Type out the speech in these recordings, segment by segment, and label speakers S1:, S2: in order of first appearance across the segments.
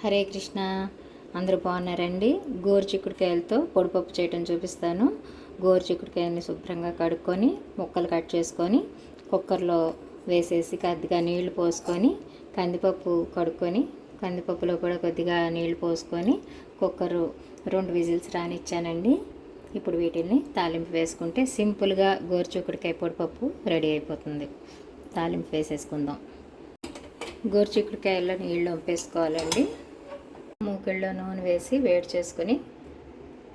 S1: హరే కృష్ణ. అందరూ బాగున్నారండి? గోరు చిక్కుడుకాయలతో పొడిపప్పు చేయటం చూపిస్తాను. గోరు చిక్కుడుకాయల్ని శుభ్రంగా కడుక్కొని ముక్కలు కట్ చేసుకొని కుక్కర్లో వేసేసి కొద్దిగా నీళ్ళు పోసుకొని కందిపప్పు కడుక్కొని కందిపప్పులో కూడా కొద్దిగా నీళ్ళు పోసుకొని కుక్కరు రెండు విజిల్స్ రానిచ్చానండి. ఇప్పుడు వీటిని తాలింపు వేసుకుంటే సింపుల్గా గోరు చిక్కుడుకాయ పొడిపప్పు రెడీ అయిపోతుంది. తాలింపు వేసేసుకుందాం. గోరు చిక్కుడుకాయల్లో నీళ్ళు వంపేసుకోవాలండి. మూకిళ్ళలో నూనె వేసి వేడి చేసుకొని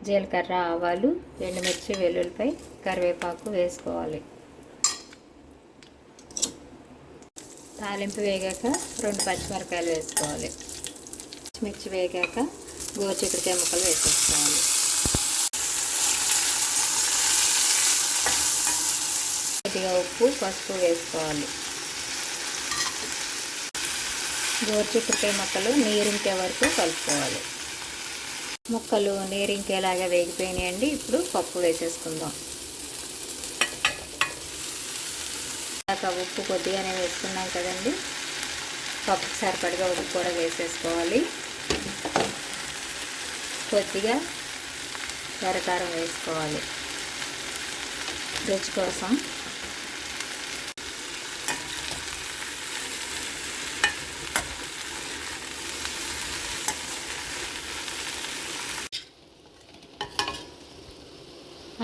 S1: జీలకర్ర ఆవాలు ఎండుమిర్చి వెల్లుల్లిపై కరివేపాకు వేసుకోవాలి. తాలింపు వేగాక రెండు పచ్చిమిరకాయలు వేసుకోవాలి. పచ్చిమిర్చి వేగాక గోరు ముక్కలు వేసేసుకోవాలి. కొద్దిగా ఉప్పు పసుపు వేసుకోవాలి. గోరుచిక్కుడుకాయ ముక్కలు నీరింకే వరకు కలుపుకోవాలి. ముక్కలు నీరింకేలాగా వేగిపోయినాయండి. ఇప్పుడు పప్పు వేసేసుకుందాం. దాకా ఉప్పు కొద్దిగానే వేసుకున్నాం కదండి. పప్పుకి సరిపడగా ఉప్పు కూడా వేసేసుకోవాలి. కొద్దిగా ఎర్రకారం వేసుకోవాలి. రుచి కోసం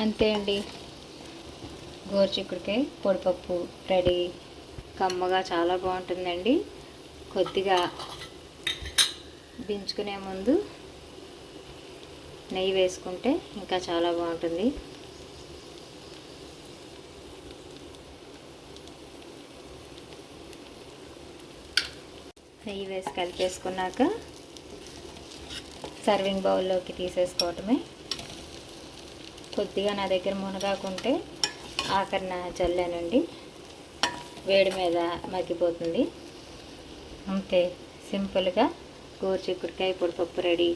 S1: అంతే అండి. గోరుచిక్కుడికాయ పొడిపప్పు రెడీ. కమ్మగా చాలా బాగుంటుందండి. కొద్దిగా దించుకునే ముందు నెయ్యి వేసుకుంటే ఇంకా చాలా బాగుంటుంది. నెయ్యి వేసి కలిపేసుకున్నాక సర్వింగ్ బౌల్లోకి తీసేసుకోవటమే. కొద్దిగా నా దగ్గర మునగాకుంటే ఆఖరిన చల్లానండి. వేడి మీద మగ్గిపోతుంది. అంతే. సింపుల్గా గోరు చిక్కుడుకాయ పొడిపప్పు రెడీ.